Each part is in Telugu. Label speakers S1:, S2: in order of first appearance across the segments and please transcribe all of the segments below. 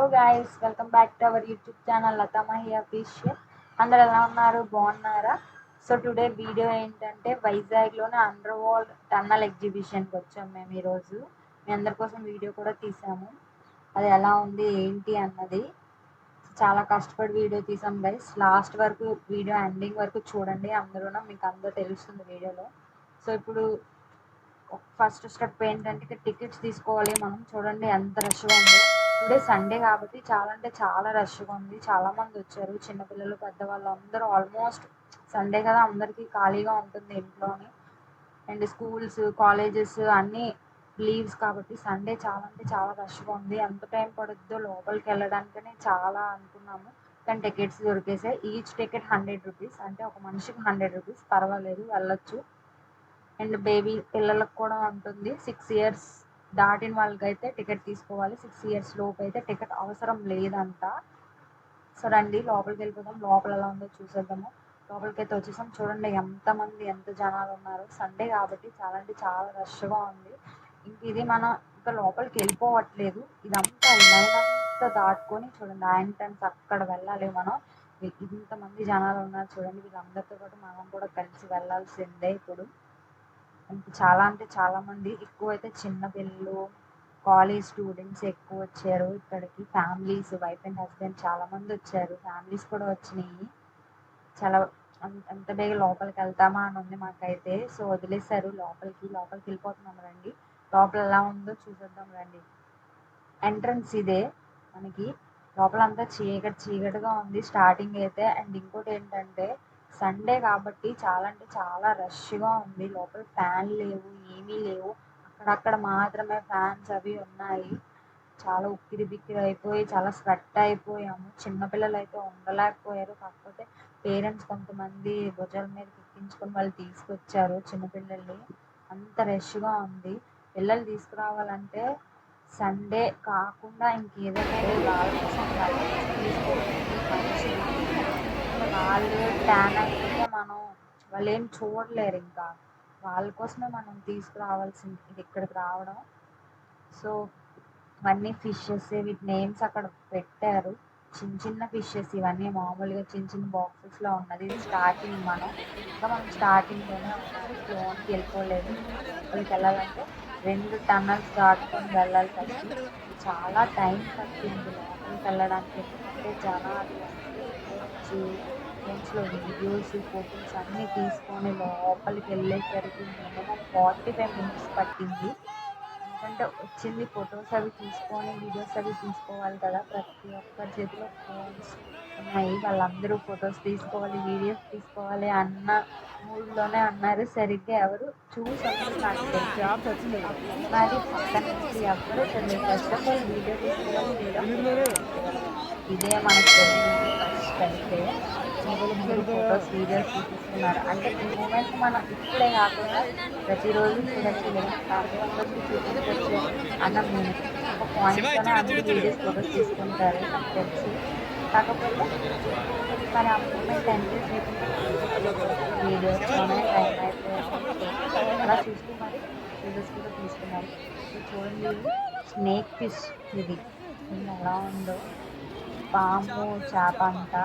S1: Hello guys welcome back to our YouTube channel Latha Mahi official అందరు ఎలా ఉన్నారు? బాగున్నారా? సో టుడే వీడియో ఏంటంటే వైజాగ్లోని అండర్ వరల్డ్ టన్నల్ ఎగ్జిబిషన్కి వచ్చాం మేము ఈరోజు. మీ అందరి కోసం వీడియో కూడా తీసాము. అది ఎలా ఉంది ఏంటి అన్నది. చాలా కష్టపడి వీడియో తీసాం గైస్ లాస్ట్ వరకు వీడియో ఎండింగ్ వరకు చూడండి అందరూ మీకు అందరూ తెలుస్తుంది వీడియోలో. సో ఇప్పుడు ఫస్ట్ స్టెప్ ఏంటంటే టికెట్స్ తీసుకోవాలి. మనం చూడండి ఎంత రష్గా ఉందో. టుడే సండే కాబట్టి చాలా అంటే చాలా రష్గా ఉంది. చాలా మంది వచ్చారు. చిన్నపిల్లలు పెద్దవాళ్ళు అందరూ ఆల్మోస్ట్ సండే కదా అందరికీ ఖాళీగా ఉంటుంది ఇంట్లోని. అండ్ స్కూల్స్ కాలేజెస్ అన్నీ లీవ్స్ కాబట్టి సండే చాలా అంటే చాలా రష్గా ఉంది. ఎంత టైం పడుద్దో లోపలికి వెళ్ళడానికనే చాలా అనుకున్నాము. కానీ టికెట్స్ దొరికేసాయి. ఈచ్ టికెట్ హండ్రెడ్ రూపీస్ అంటే ఒక మనిషికి హండ్రెడ్ రూపీస్ పర్వాలేదు వెళ్ళొచ్చు. అండ్ బేబీ పిల్లలకు కూడా ఉంటుంది. సిక్స్ ఇయర్స్ దాటిన వాళ్ళకైతే టికెట్ తీసుకోవాలి. సిక్స్ ఇయర్స్ లోపు అయితే టికెట్ అవసరం లేదంట. సో రండి లోపలికి వెళ్ళిపోదాం. లోపల ఎలా ఉందో చూసేద్దాము. లోపలికి అయితే వచ్చేసాం. చూడండి ఎంతమంది ఎంత జనాలు ఉన్నారు. సండే కాబట్టి చాలా అంటే చాలా రష్గా ఉంది. ఇంక ఇది మనం ఇంకా లోపలికి వెళ్ళిపోవట్లేదు. ఇదంతా లైన్ అంతా దాటుకొని చూడండి ఎంట్రన్స్ అక్కడ వెళ్ళాలి మనం. ఇంతమంది జనాలు ఉన్నారు చూడండి వీళ్ళందరితో పాటు మనం కూడా కలిసి వెళ్ళాల్సిందే ఇప్పుడు. చాలా అంటే చాలా మంది ఎక్కువ అయితే చిన్న పిల్లలు కాలేజ్ స్టూడెంట్స్ ఎక్కువ వచ్చారు. ఇక్కడికి ఫ్యామిలీస్ వైఫ్ అండ్ హస్బెండ్ చాలా మంది వచ్చారు. ఫ్యామిలీస్ కూడా వచ్చినాయి. చాలా అంత బేగ లోపలికి వెళ్తామా అని ఉంది మాకైతే. సో వదిలేశారు. లోపలికి లోపలికి వెళ్ళిపోతున్నాం రండి. లోపల ఎలా ఉందో చూసేద్దాం రండి. ఎంట్రన్స్ ఇదే మనకి. లోపల అంతా చీకటి చీకటిగా ఉంది. స్టార్టింగ్ అయితే అండ్ ఇంకోటి ఏంటంటే సండే కాబట్టి చాలా అంటే చాలా రష్గా ఉంది. లోపల ఫ్యాన్ లేవు ఏమీ లేవు. అక్కడక్కడ మాత్రమే ఫ్యాన్స్ అవి ఉన్నాయి. చాలా ఉక్కిరి బిక్కిరి అయిపోయి చాలా స్వెట్ అయిపోయాము. చిన్నపిల్లలు అయితే ఉండలేకపోయారు. కాకపోతే పేరెంట్స్ కొంతమంది భుజాల మీద ఎక్కించుకొని వాళ్ళు తీసుకొచ్చారు చిన్నపిల్లల్ని అంత రష్గా ఉంది. పిల్లలు తీసుకురావాలంటే సండే కాకుండా ఇంకేదైనా వాళ్ళు ట్యాన్ అయితే మనం వాళ్ళు ఏం చూడలేరు ఇంకా. వాళ్ళ కోసమే మనం తీసుకురావాల్సింది ఇది ఇక్కడికి రావడం. సో ఇవన్నీ ఫిషెస్ వీటి నేమ్స్ అక్కడ పెట్టారు. చిన్న చిన్న ఫిషెస్ ఇవన్నీ మామూలుగా చిన్న చిన్న బాక్సెస్లో ఉన్నది. ఇది స్టార్టింగ్ మనం. ఇంకా మనం స్టార్టింగ్లోనే ఉన్నాము. లోన్కి వెళ్ళిపోలేదు. వాళ్ళకి వెళ్ళాలంటే రెండు టన్నల్స్ దాటుకొని వెళ్ళాలి ఫస్ట్ చాలా టైం పట్టింది లోపలికి వెళ్ళడానికి. ఎందుకంటే జనాలు వచ్చి ఫోన్స్లో వీడియోస్ ఫొటోస్ అన్నీ తీసుకొని లోపలికి వెళ్ళేసరికి మినిమం ఫార్టీ ఫైవ్ మినిట్స్ పట్టింది. ఎందుకంటే వచ్చింది ఫొటోస్ అవి తీసుకొని వీడియోస్ అవి తీసుకోవాలి కదా ప్రతి ఒక్కరి చేతిలో ఫోన్స్ ఉన్నాయి. వాళ్ళందరూ ఫొటోస్ తీసుకోవాలి వీడియోస్ తీసుకోవాలి అన్న మూడ్లోనే అన్నారు సరిగ్గా ఎవరు. చూసి నాకు తెలిసి మరి పక్కన నుంచి ఎవరు తెలియదు. ఫస్ట్ ఆఫ్ ఆల్ వీడియో తీసుకోవాలి ఇదే మనకు తెలియదు. ఫస్ట్ అయితే ఫొటోస్ వీడియోస్ చూపిస్తున్నారు. అంటే ఈ మూమెంట్ మనం ఇప్పుడే కాకుండా ప్రతిరోజు చూడొచ్చు చూపించవచ్చు అన్న ఒక వీడియోస్ ఫొటోస్ తీసుకుంటారు నాకు తెలిసి. కాకపోతే మరి ఆ మూమెంట్ ఎంజాయ్ చేయకుండా వీడియోస్లోనే టైం అయిపోయింది. అలా చూస్తూ మరి వీడియోస్ కూడా తీసుకున్నారు చూడండి స్నేక్ ఫిష్ ఇది. ఎలా ఉందో? పాము చేప అంతా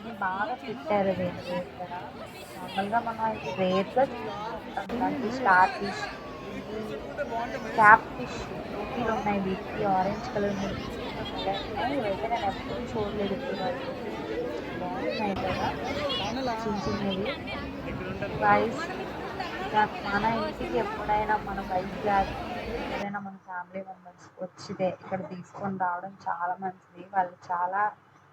S1: అన్నీ బాగా పెట్టారు వీళ్ళు ఇక్కడ నార్మల్గా మనం అయితే రేట్గా చూసుకుంటాం. స్టార్ ఫిష్ క్యాప్ ఫిష్ టోపీలు ఉన్నాయి. వీటికి ఆరెంజ్ కలర్ ఉన్నాయి. ఇవైతే నేను ఎప్పుడు చూడలేదు బాగున్నాయి కదా. చిన్న చిన్నవి రైస్ మన ఇంటికి ఎప్పుడైనా మన వైజాగ్ ఏదైనా మన ఫ్యామిలీ మెంబర్స్ వచ్చితే ఇక్కడ తీసుకొని రావడం చాలా మంచిది. వాళ్ళు చాలా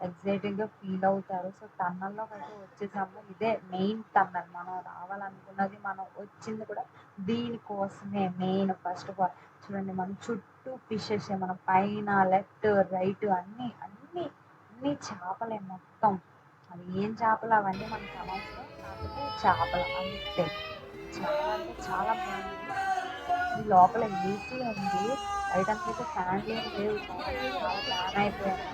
S1: ఎగ్జైటింగ్గా ఫీల్ అవుతారు. సో టన్నల్లోకి అయితే వచ్చేసాము ఇదే మెయిన్ టన్నల్ మనం రావాలనుకున్నది మనం వచ్చింది కూడా దీనికోసమే మెయిన్ ఫస్ట్ ఆఫ్ ఆల్. చూడండి మన చుట్టూ ఫిషెస్ మన పైన లెఫ్ట్ రైట్ అన్నీ అన్నీ అన్నీ చేపలే మొత్తం. అవి ఏం చేపలు? అవన్నీ మనకు అనవసరం కాకపోతే చేపలు అంతే. చాలా అంటే చాలా బాగుంది. లోపల ఏసీ ఉంది. బయట అయితే ఫ్యాన్లు ఏమి లేవు. చాలా ఫ్యాన్ అయిపోయాను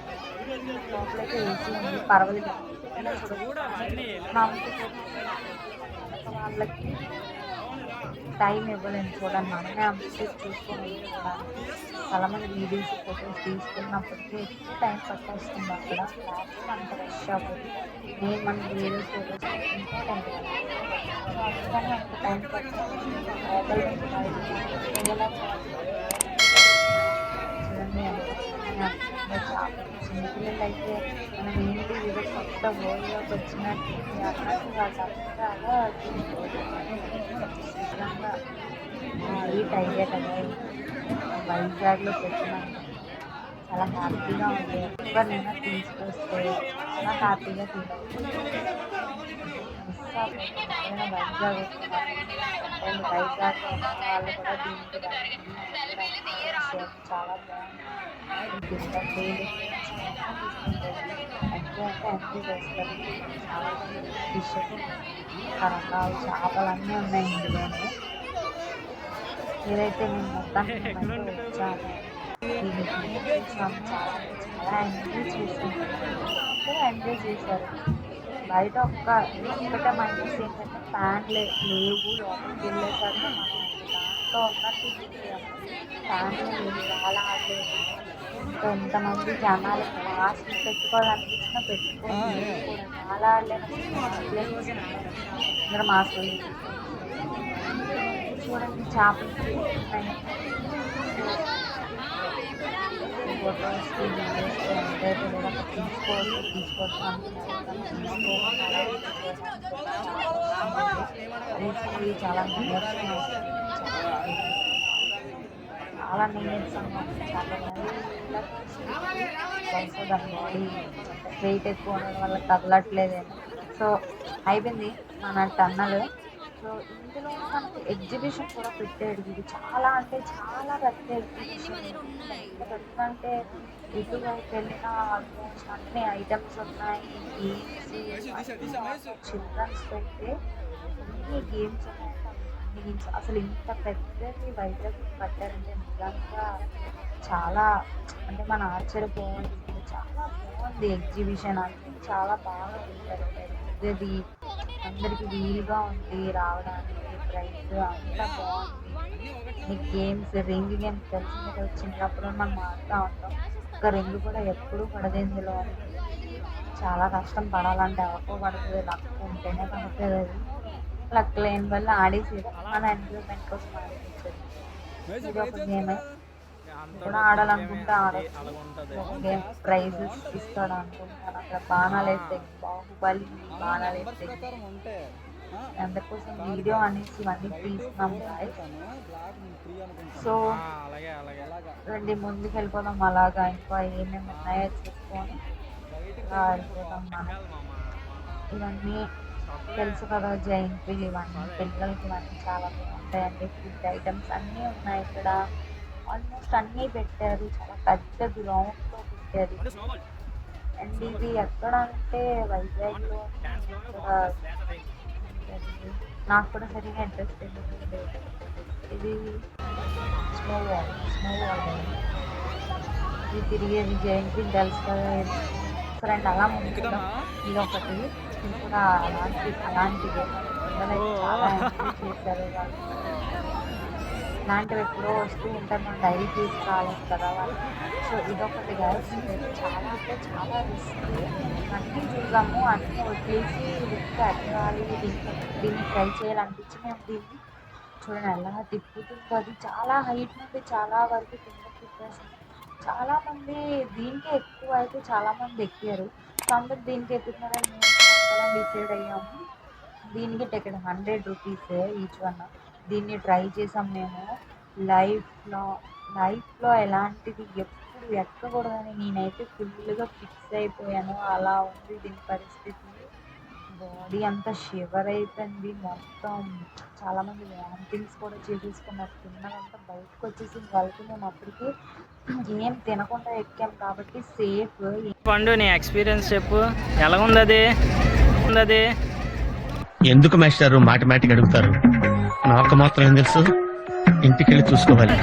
S1: లోపలైతే ఏసీ ఉంది. పర్వాలేదు. వాళ్ళకి టైం ఇవ్వలేను చూడండి. మనమే అంతసేపు చూసుకొని చాలా మంది వీడియోస్ ఫొటోస్ తీసుకున్నప్పటికీ ఎక్కువ టైం పట్టేస్తుంది అక్కడ. అంత రష్ అవ్వదు. నేను మన వీడియోస్ ఫొటోస్ తీసుకుంటే అంత. టైం పడుతుంది చక్కగా చిన్నపిల్లలు అయితే మనం ఏంటి ఏదో కొత్త వరల్డ్లోకి వచ్చినట్టు అన్నట్టు వాళ్ళు చక్కగా శుభ్రంగా ఈట్ అయ్యే కదా? వైజాగ్లో పెట్టినాను చాలా హ్యాపీగా ఉంది. ఎవరినైనా తీసుకొస్తే చాలా హ్యాపీగా ఫీల్ చాలా బాగుంది కింద పేరు ఎంజాయ్ చేస్తారు చాలా ఫిష్ రకరకాల చేపలు అన్నీ ఉన్నాయి ఇందులోనే ఏదైతే మేము మొత్తానికి చాలా చాలా ఎంజాయ్ చేసాము ఎంజాయ్ చేశారు. బయట ఒక్క ఒక్కటే మైనస్ ఏంటంటే ఫ్యాన్ లే లేవు లోపలికి వెళ్ళేసరికి మనం దాంట్లో ఉన్నట్టు ఫ్యాన్ లేవు చాలా ఆడలేదు ఇంకా ఎంతమంది జనాలు మాస్క్ పెట్టుకోవాలనిపించినా పెట్టుకోవాలి చాలా ఆడలేదు అందరూ మాస్క్ చూడండి చేపలు. చాలా చాలా నీరసంగా చాలా దాని బాడీ వెయిట్ ఎక్కువ ఉండడం వల్ల కదలట్లేదేమో సో అయిపోయింది మన టన్నలు సో ఇందులో మనకి ఎగ్జిబిషన్ కూడా పెట్టాడు. ఇది చాలా అంటే చాలా పెద్ద ఎగ్జిబిషన్ ఎందుకంటే ఇటువైపు వెళ్ళిన ఆల్మోస్ట్ అన్ని ఐటమ్స్ ఉన్నాయి గేమ్స్ చిల్డ్రన్స్ పెడితే అన్ని గేమ్స్ ఉన్నాయి. అన్ని గేమ్స్ అసలు ఇంత పెద్దది వైజాగ్ కట్టారంటే నిజంగా చాలా అంటే మన ఆశ్చర్యపోవాల్సింది చాలా బాగుంది ఎగ్జిబిషన్ అన్ని చాలా బాగా పెట్టారు పెద్దది అందరికి వీలుగా ఉంది రావడానికి ప్రైస్ అంతా బాగుంది. ఈ గేమ్స్ రింగ్ గేమ్స్ తెలిసింది కదా చిన్నప్పుడు మనం ఆడుతూ ఉంటాం. ఒక రింగ్ కూడా ఎప్పుడూ పడదు ఇందులో. చాలా కష్టం పడాలంటే ఎవరికో పడుతుంది లక్ ఉంటేనే పడుతుంది అది. లక్ లేని వల్ల ఆడేసి మన ఎంజాయ్మెంట్ కోసం ఆడేసేది ఇది ఒక గేమ్ కూడా ఆడాలనుకుంటే ఆడచ్చు ప్రైజెస్ ఇస్తాడు అనుకుంటాను అక్కడ బాణాలు వేస్తే బాహుబలి బాణాలు వేస్తే అందుకోసం వీడియో అనేసి ఇవన్నీ తీస్తున్నాం. సో రండి ముందుకు వెళ్ళిపోదాం. అలాగా ఇంకా ఏమేమి ఉన్నాయో చూసుకొని మనం. ఇవన్నీ తెలుసు కదా జైంట్ వీల్ ఇవన్నీ పిల్లలకి ఇవన్నీ చాలా బాగుంటాయండి. ఫుడ్ ఐటమ్స్ అన్నీ ఉన్నాయి ఇక్కడ. ఆల్మోస్ట్ అన్నీ పెట్టారు. చాలా పెద్ద గ్రౌండ్లో పెట్టారు. అండ్ ఇది ఎక్కడ అంటే వైజాగ్లో నాకు కూడా సరిగా ఇంట్రెస్ట్ తెలియదు ఇది స్నో వాల్ స్నో వాల్ ఇది తిరిగేది వీల్ తెలుసు కదా. ఫ్రెండ్ అలా ముందుకున్నాం ఇది ఒకటి ఇది కూడా అలాంటి అలాంటిదే. చాలా చేశారు వాళ్ళు. ఇలాంటివి ఎప్పుడో వస్తూ ఉంటారు మనం డైరీ తీసుకురావాలి కదా వాళ్ళు. సో ఇదొకటి గైడ్స్ చాలా అంటే చాలా రిస్క్. అన్నీ చూసాము అన్నీ వదిలేసి రిస్క్ అడగాలి. దీన్ని దీన్ని ట్రై చేయాలనిపించి మేము దీన్ని చూడండి ఎలా తిప్పుతుంది. అది చాలా హైట్ నుండి చాలా వరకు కింద తిప్పేసి చాలా మంది దీనికే ఎక్కువ అయితే చాలా మంది ఎక్కారు. సో అందరు దీనికి ఎక్కుతున్నారని మేము డిసైడ్ అయ్యాము. దీనికి ticket hundred rupees each one దీన్ని ట్రై చేసాం మేము. లైఫ్లో లైఫ్లో ఎలాంటిది ఎప్పుడు ఎక్కకూడదని నేనైతే ఫుల్గా ఫిక్స్ అయిపోయాను. అలా ఉంది దీని పరిస్థితి. బాడీ అంతా షివర్ అయిపోయింది. మొత్తం చాలామంది వామిటింగ్స్ కూడా చేసేసుకున్నారు. తిన్నదంతా బయటకు వచ్చేసి వాళ్ళకి మేము అప్పటికి ఏం తినకుండా ఎక్కాం కాబట్టి సేఫ్
S2: పండు నీ ఎక్స్పీరియన్స్ చెప్పు. ఎలా ఉంది అది ఉంది అది
S3: ఎందుకు మాస్టారు మాటమాటిక్ అడుగుతారు? నాకు మాత్రం ఏం తెలుసు? చూసుకోవాలి.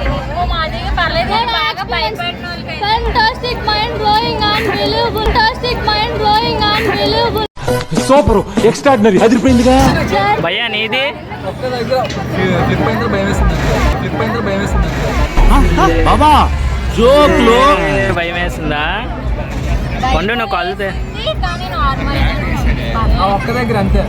S4: Mind blowing, unbelievable. Super extraordinary అదిరిపోయిందిగా?
S2: భయ్యా నీది?
S4: బాబా జోక్లు.
S2: భయం వేస్తుందా పండు నువ్వు కలుతే
S5: ఒక్క దగ్గర అంతే.